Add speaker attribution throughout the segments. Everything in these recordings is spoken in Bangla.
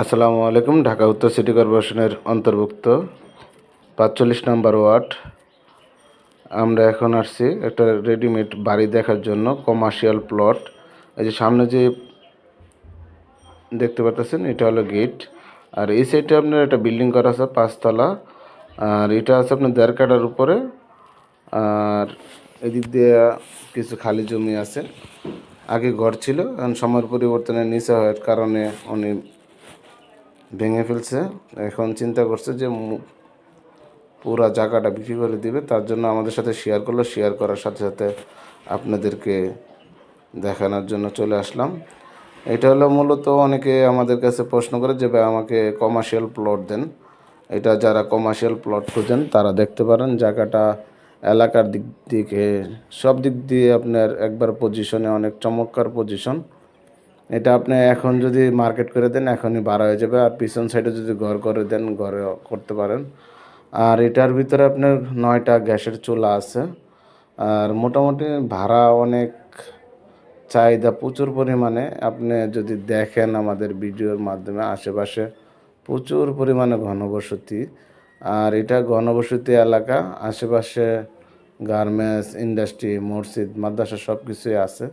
Speaker 1: আসসালামু আলাইকুম, ঢাকা উত্তর সিটি কর্পোরেশনের অন্তর্ভুক্ত পাঁচচল্লিশ নম্বর ওয়ার্ড। আমরা এখন আসছি একটা রেডিমেড বাড়ি দেখার জন্য কমার্শিয়াল প্লট এই যে সামনে যে দেখতে পাচ্ছেন এটা হলো গেট আর এই সাইডে আপনার একটা বিল্ডিং করা আছে, পাঁচতলা। আর এটা আছে আপনার দেড় কাটার উপরে। আর এদিক দিয়ে কিছু খালি জমি আছে। আগে ঘর ছিল, এখন সময়ের পরিবর্তনের নিচে হওয়ার কারণে উনি ভেঙে ফেলছে। এখন চিন্তা করছে যে পুরা জায়গাটা বিক্রি করে দিবে। তার জন্য আমাদের সাথে শেয়ার করল। শেয়ার করার সাথে সাথে আপনাদেরকে দেখানোর জন্য চলে আসলাম। এটা হলো মূলত অনেকে আমাদের কাছে প্রশ্ন করে যে, ভাই, আমাকে কমার্শিয়াল প্লট দেন। এটা যারা কমার্শিয়াল প্লট খুঁজেন, তারা দেখতে পারেন জায়গাটা এলাকার দিক থেকে সব দিক দিয়ে আপনার একবার পজিশনে অনেক চমৎকার পজিশন এটা আপনি এখন যদি মার্কেট করে দেন, এখনই বাড়া হয়ে যাবে। আর পিছন সাইডে যদি ঘর করে দেন ঘরে করতে পারেন। আর এটার ভিতরে আপনার নয়টা গ্যাসের চুলা আছে। আর মোটামুটি ভাড়া অনেক, চাহিদা প্রচুর পরিমাণে। আপনি যদি দেখেন আমাদের ভিডিওর মাধ্যমে, আশেপাশে প্রচুর পরিমাণে ঘনবসতি। আর এটা ঘনবসতি এলাকা, আশেপাশে গার্মেন্টস, ইন্ডাস্ট্রি, মসজিদ, মাদ্রাসা সব কিছুই আছে।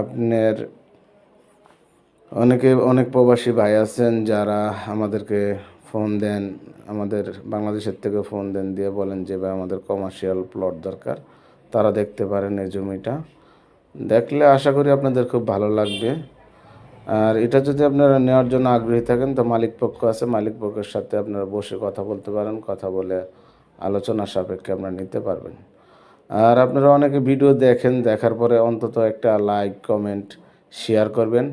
Speaker 1: আপনার অনেকে, অনেক প্রবাসী ভাই আছেন যারা আমাদেরকে ফোন দেন, আমাদের বাংলাদেশের থেকে ফোন দেন, দিয়ে বলেন যে, ভাই, আমাদের কমার্শিয়াল প্লট দরকার। তারা দেখতে পারেন এই জমিটা। দেখলে আশা করি আপনাদের খুব ভালো লাগবে। আর এটা যদি আপনারা নেওয়ার জন্য আগ্রহী থাকেন, তো মালিক পক্ষ আছে, মালিক পক্ষের সাথে আপনারা বসে কথা বলতে পারেন, কথা বলে আলোচনা সাপেক্ষে আপনারা নিতে পারবেন। আর আপনারা অনেকে ভিডিও দেখেন, দেখার পরে অন্তত একটা লাইক কমেন্ট শেয়ার করবেন।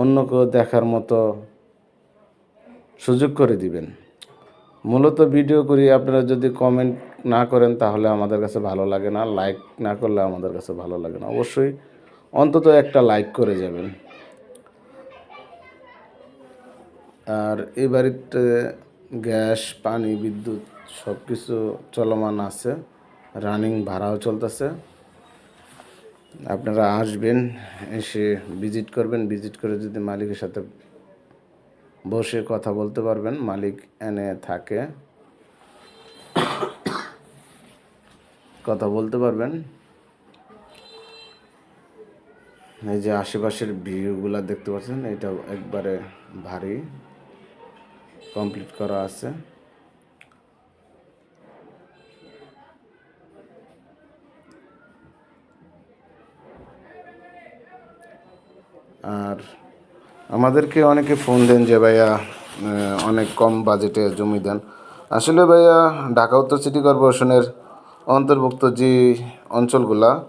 Speaker 1: অন্য কেউ দেখার মতো সুযোগ করে দিবেন। মূলত ভিডিও করি, আপনারা যদি কমেন্ট না করেন তাহলে আমাদের কাছে ভালো লাগে না লাইক না করলে আমাদের কাছে ভালো লাগে না। অবশ্যই অন্তত একটা লাইক করে যাবেন। আর এই বাড়িতে গ্যাস, পানি, বিদ্যুৎ সব কিছু চলমান আছে রানিং ভাড়াও চলতেছে। আপনারা আসবেন, এসে ভিজিট করবেন ভিজিট করে যদি মালিকের সাথে বসে কথা বলতে পারবেন, মালিক এনে থাকে, কথা বলতে পারবেন। এই যে আশেপাশের ভিউগুলা দেখতে পাচ্ছেন এটা একবারে ভারী কমপ্লিট করা আছে। আর আমাদেরকে অনেকে ফোন দেন যে, ভাইয়া অনেক কম বাজেটে জমি দেন। আসলে ভাইয়া, ঢাকা, উত্তর সিটি কর্পোরেশনের অন্তর্ভুক্ত যে অঞ্চলগুলা,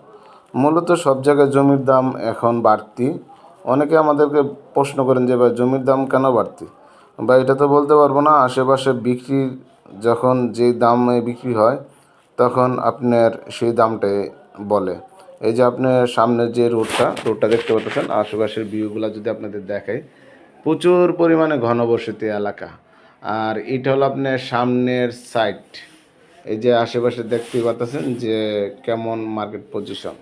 Speaker 1: মূলত সব জায়গায় জমির দাম এখন বাড়তি। অনেকে আমাদেরকে প্রশ্ন করেন যে, ভাই, জমির দাম কেন বাড়তি? বা এটা তো বলতে পারব না। আশেপাশে বিক্রি যখন যে দামে বিক্রি হয়, তখন আপনার সেই দামটাই বলে। এই যে আপনার সামনের যে রোডটা রোডটা দেখতে পাচ্ছেন, আশেপাশের ভিউগুলো যদি আপনাদের দেখাই, প্রচুর পরিমাণে ঘনবসতি এলাকা। আর এটা হলো আপনার সামনের সাইড এই যে আশেপাশে দেখতে পাচ্ছেন যে কেমন মার্কেট পজিশন